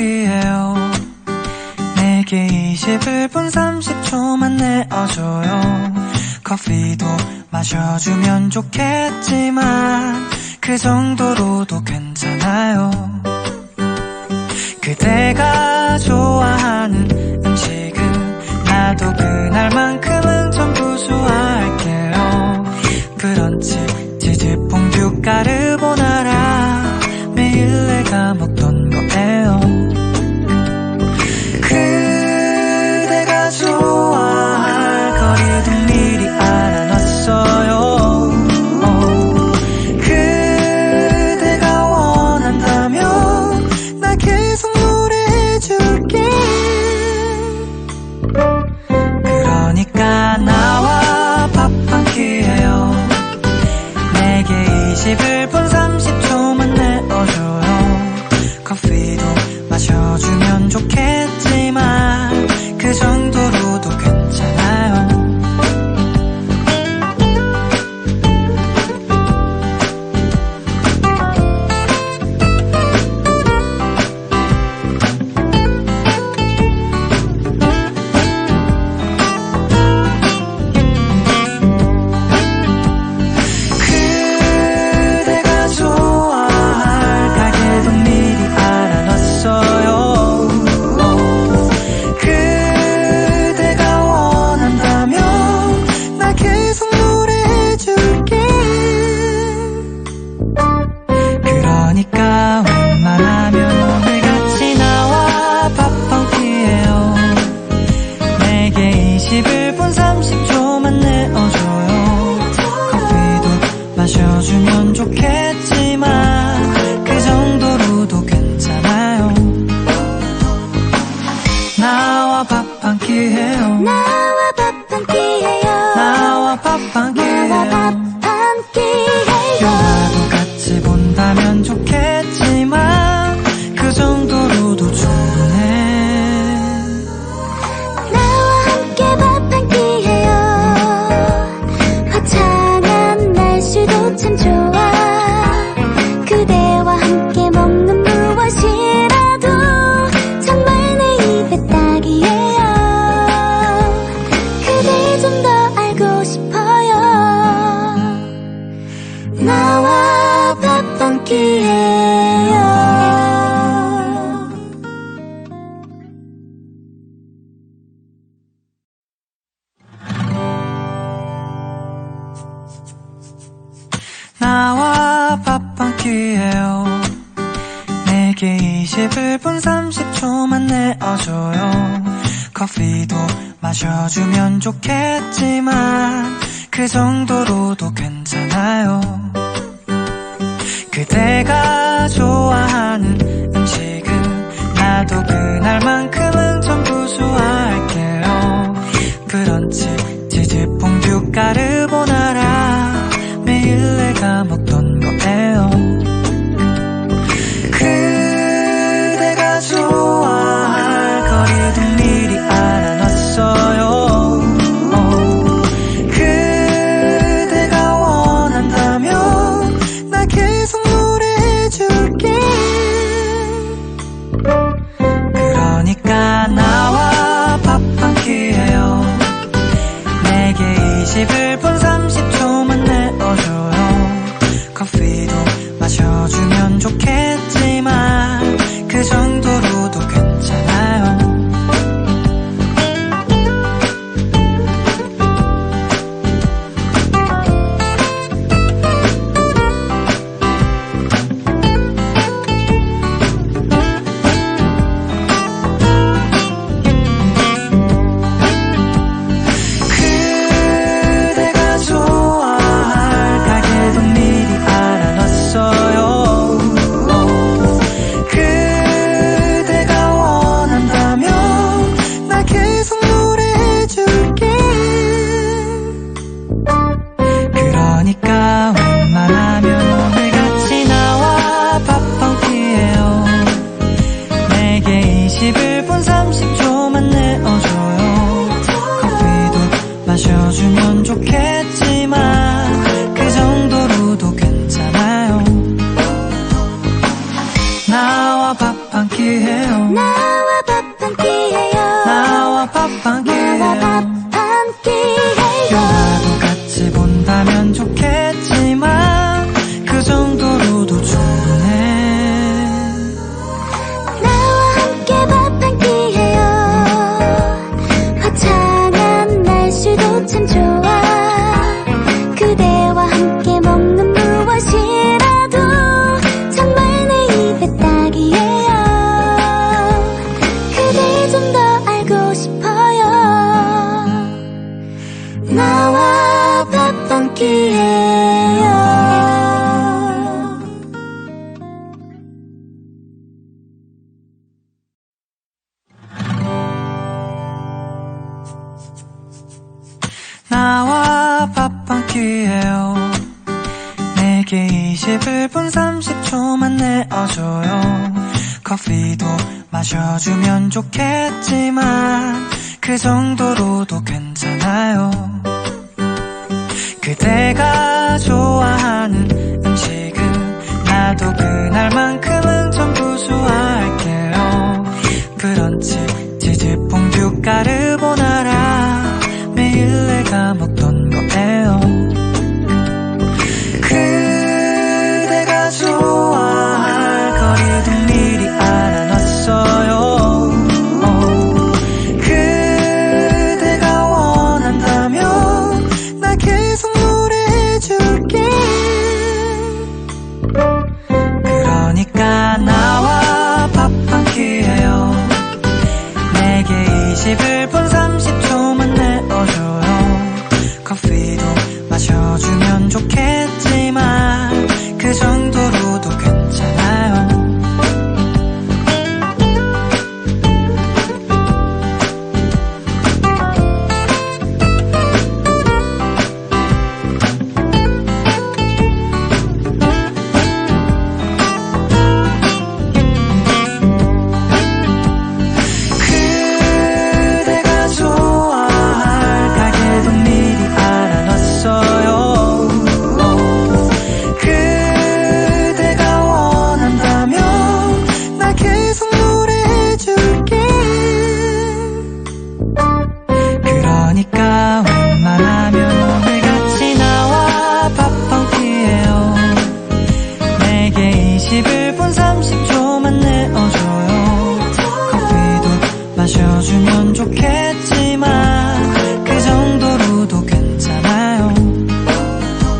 취해요. 내게 21분 30초만 내어줘요. 커피도 마셔주면 좋겠지만 그 정도로도 괜찮아요. 그대가 좋아하는 음식은 나도 그 나와 밥한 끼에요. 내게 21분 30초만 내어줘요. 커피도 마셔주면 좋겠지만 그 정도로도 괜찮아요. 그대가 좋아하는 까먹 그러니까 웬만한 끼예요 나와 밥한 끼예요. 내게 21분 30초만 내어줘요. 커피도 마셔주면 좋겠지만 그 정도로도 괜찮아요 그대가 좋아하는 음식은 나도 그날만큼 30초만 집을